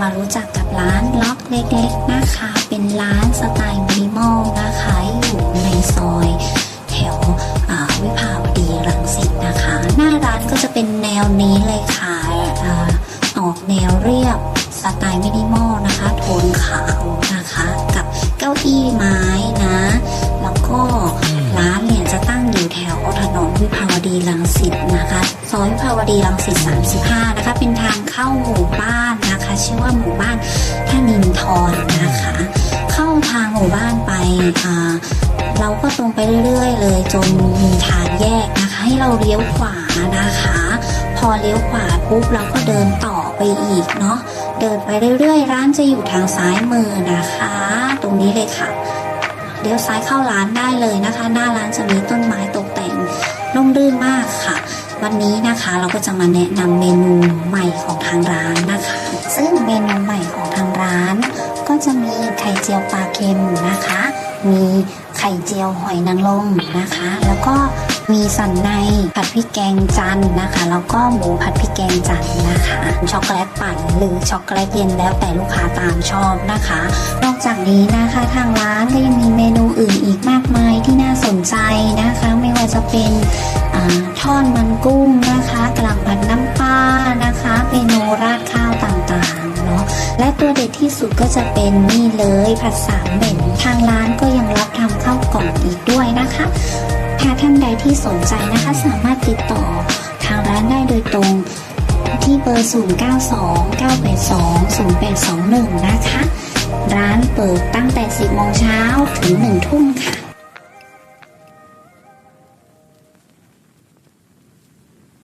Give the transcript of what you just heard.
มารู้จักกับร้านล็อกเล็กๆนะคะ เป็นร้านสไตล์มินิมอลนะคะ อยู่ในซอยแถววิภาวดีรังสิตนะคะ หน้าร้านก็จะเป็นแนวนี้เลยค่ะออกแนวเรียบสไตล์มินิมอลนะคะ โทนขาวนะคะ กับเก้าอี้ไม้นะ แล้วก็ร้านเนี่ยจะตั้งอยู่แถวถนนวิภาวดีรังสิตนะคะ ซอยวิภาวดีรังสิต35 นะคะ เป็นทางเข้าหมู่บ้าน ชื่อว่าหมู่บ้านท่านินทรนะคะ เข้าทางหมู่บ้านไปอ่าเราก็ตรงไปเรื่อยๆ เลยจนมีทางแยกนะคะ ให้เราเลี้ยวขวานะคะ พอเลี้ยวขวาปุ๊บเราก็เดินต่อไปอีกเนาะเดินไปเรื่อยๆ ร้านจะอยู่ทางซ้ายมือนะคะ ตรงนี้เลยค่ะเลี้ยวซ้ายเข้าร้านได้เลยนะคะ หน้าร้านจะมีต้นไม้ตกแต่งร่มรื่นมากค่ะ วันนี้นะคะเราก็จะมาแนะนำเมนูใหม่ของทางร้านนะคะ ซึ่งเมนูใหม่ของทางร้าน ก็จะมีไข่เจียวปลาเค็มนะคะ มีไข่เจียวหอยนางรมนะคะ แล้วก็มีสันในผัดพริกแกงจันนะคะ แล้วก็หมูผัดพริกแกงจันนะคะ ช็อกโกแลตปั่นหรือช็อกโกแลตเย็นแล้วแต่ลูกค้าตามชอบนะคะ นอกจากนี้นะคะทางร้านก็ยังมีเมนูอื่นอีกมากมายที่น่าสนใจนะคะ ไม่ว่าจะเป็น ทอดมันกุ้งนะคะกะหล่ำผัดน้ำปลานะคะเมนูราดข้าวต่างๆเนาะและตัวเด็ดที่สุดก็จะเป็นนี่เลยผัดสามเหม็นทางร้านก็ยังรับทำข้าวกล่องอีกด้วยนะคะถ้าท่านใดที่สนใจนะคะสามารถติดต่อทางร้านได้โดยตรงที่เบอร์ 0929820821 นะคะ ร้านเปิดตั้งแต่ 10โมงเช้าถึง 1 ทุ่มค่ะ